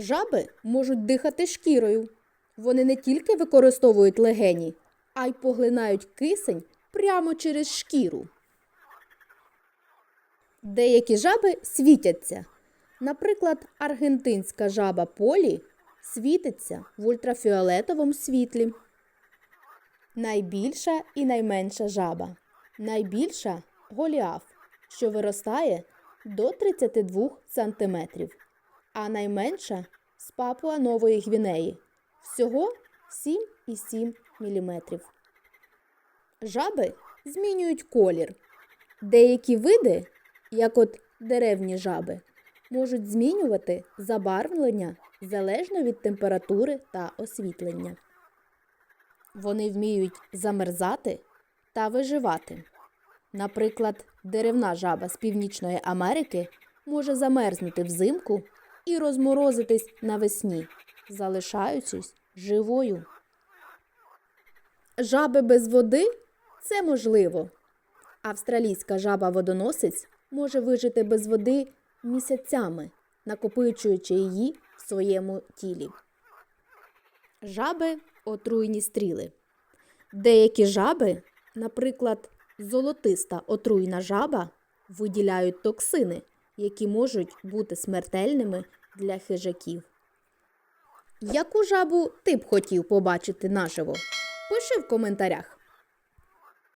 Жаби можуть дихати шкірою. Вони не тільки використовують легені, а й поглинають кисень прямо через шкіру. Деякі жаби світяться. Наприклад, аргентинська жаба полі світиться в ультрафіолетовому світлі. Найбільша і найменша жаба. Найбільша голіаф, що виростає до 32 см, а найменша з Папуа Нової Гвінеї всього 7,7 мм. Жаби змінюють колір. Деякі види, як от деревні жаби, можуть змінювати забарвлення залежно від температури та освітлення. Вони вміють замерзати та виживати. Наприклад, деревна жаба з Північної Америки може замерзнути взимку і розморозитись навесні, залишаючись живою. Жаби без води це можливо. Австралійська жаба-водоносець може вижити без води місяцями, накопичуючи її в своєму тілі. Жаби отруйні стріли. Деякі жаби, наприклад, золотиста отруйна жаба, виділяють токсини, які можуть бути смертельними для хижаків. Яку жабу ти б хотів побачити наживо? Пиши в коментарях.